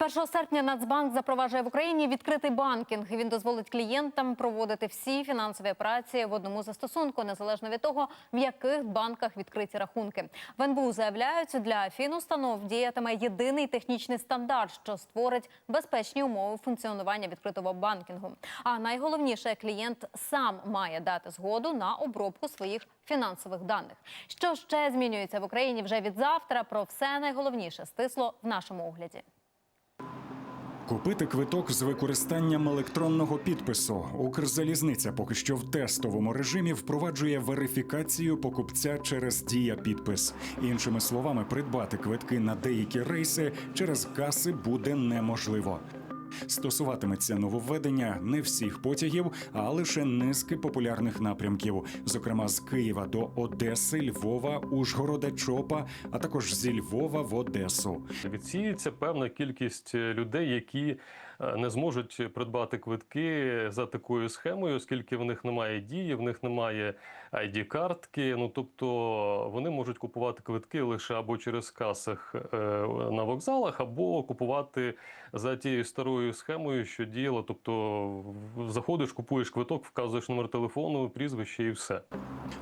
З 1 серпня Нацбанк запроваджує в Україні відкритий банкінг. Він дозволить клієнтам проводити всі фінансові операції в одному застосунку, незалежно від того, в яких банках відкриті рахунки. В НБУ заявляють, для фінустанов діятиме єдиний технічний стандарт, що створить безпечні умови функціонування відкритого банкінгу. А найголовніше, клієнт сам має дати згоду на обробку своїх фінансових даних. Що ще змінюється в Україні вже від завтра? Про все найголовніше стисло в нашому огляді. Купити квиток з використанням електронного підпису. Укрзалізниця поки що в тестовому режимі впроваджує верифікацію покупця через дія підпис. Іншими словами, придбати квитки на деякі рейси через каси буде неможливо. Стосуватиметься нововведення не всіх потягів, а лише низки популярних напрямків, зокрема з Києва до Одеси, Львова, Ужгорода, Чопа, а також зі Львова в Одесу. Відсіється певна кількість людей, які е, не зможуть придбати квитки за такою схемою, оскільки в них немає дії, в них немає id картки Ну тобто вони можуть купувати квитки лише або через касах е, на вокзалах, або купувати за тією старою схемою, що діяла. Тобто заходиш, купуєш квиток, вказуєш номер телефону, прізвище і все.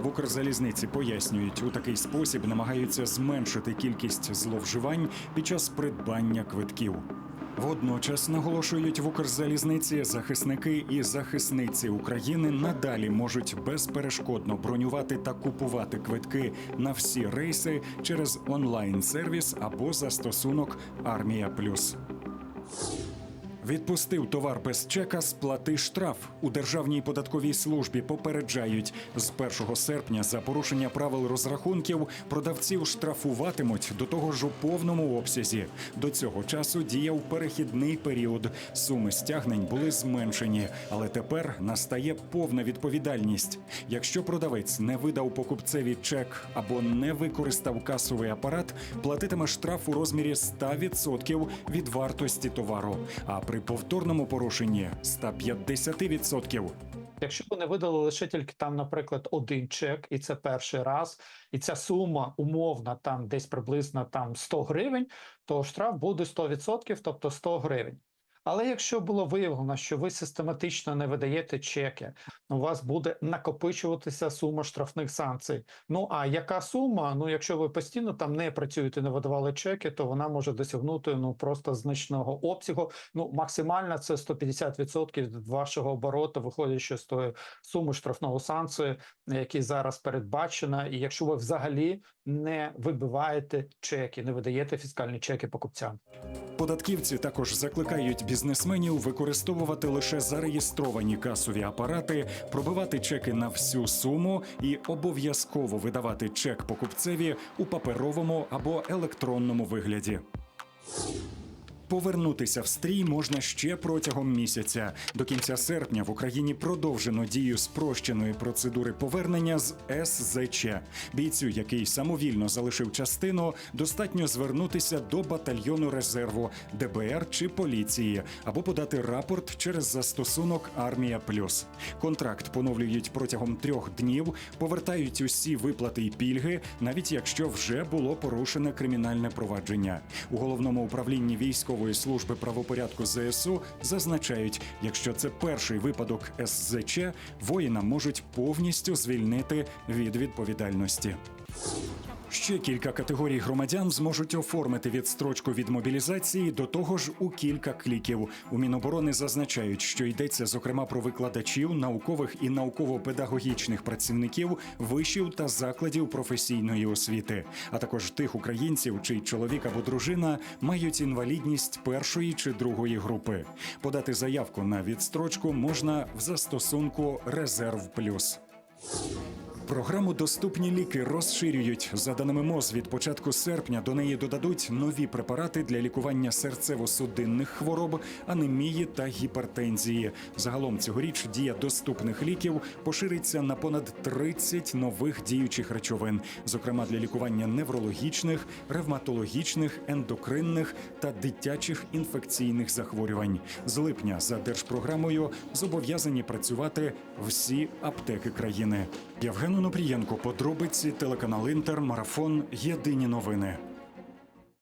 В Укрзалізниці пояснюють, у такий спосіб намагаються зменшити кількість зловживань під час придбання квитків. Водночас наголошують в Укрзалізниці захисники і захисниці України надалі можуть безперешкодно бронювати та купувати квитки на всі рейси через онлайн-сервіс або застосунок Армія Плюс. Відпустив товар без чека, сплати штраф. У Державній податковій службі попереджають, з 1 серпня за порушення правил розрахунків продавців штрафуватимуть до того ж у повному обсязі. До цього часу діяв перехідний період. Суми стягнень були зменшені, але тепер настає повна відповідальність. Якщо продавець не видав покупцеві чек або не використав касовий апарат, платитиме штраф у розмірі 100% від вартості товару. А при повторному порушенні 150%. Якщо вони видали лише тільки там, наприклад, один чек, і це перший раз, і ця сума умовна там десь приблизно там 100 гривень, то штраф буде 100%, тобто 100 гривень. Але якщо було виявлено, що ви систематично не видаєте чеки, у вас буде накопичуватися сума штрафних санкцій. Ну а яка сума? Ну, якщо ви постійно там не працюєте, не видавали чеки, то вона може досягнути ну просто значного обсягу. Ну максимально це 150% від вашого обороту, виходячи з тої суми штрафного санкції, які зараз передбачена. І якщо ви взагалі не вибиваєте чеки, не видаєте фіскальні чеки покупцям. Податківці також закликають бізнесменів використовувати лише зареєстровані касові апарати, пробивати чеки на всю суму і обов'язково видавати чек покупцеві у паперовому або електронному вигляді. Повернутися в стрій можна ще протягом місяця. До кінця серпня в Україні продовжено дію спрощеної процедури повернення з СЗЧ. Бійцю, який самовільно залишив частину, достатньо звернутися до батальйону резерву, ДБР чи поліції або подати рапорт через застосунок Армія Плюс. Контракт поновлюють протягом трьох днів, повертають усі виплати й пільги, навіть якщо вже було порушене кримінальне провадження. У головному управлінні військової служби правопорядку ЗСУ зазначають, якщо це перший випадок СЗЧ, воїна можуть повністю звільнити від відповідальності. Ще кілька категорій громадян зможуть оформити відстрочку від мобілізації до того ж у кілька кліків. У Міноборони зазначають, що йдеться зокрема про викладачів, наукових і науково-педагогічних працівників вишів та закладів професійної освіти, а також тих українців, чий чоловік або дружина мають інвалідність першої чи другої групи. Подати заявку на відстрочку можна в застосунку Резерв Плюс. Програму Доступні ліки розширюють. За даними МОЗ, від початку серпня до неї додадуть нові препарати для лікування серцево-судинних хвороб, анемії та гіпертензії. Загалом цьогоріч дія доступних ліків пошириться на понад 30 нових діючих речовин, зокрема для лікування неврологічних, ревматологічних, ендокринних та дитячих інфекційних захворювань. З липня за держпрограмою зобов'язані працювати всі аптеки країни. Євген Онопрієнко, подробиці, телеканал Інтер, марафон. Єдині новини.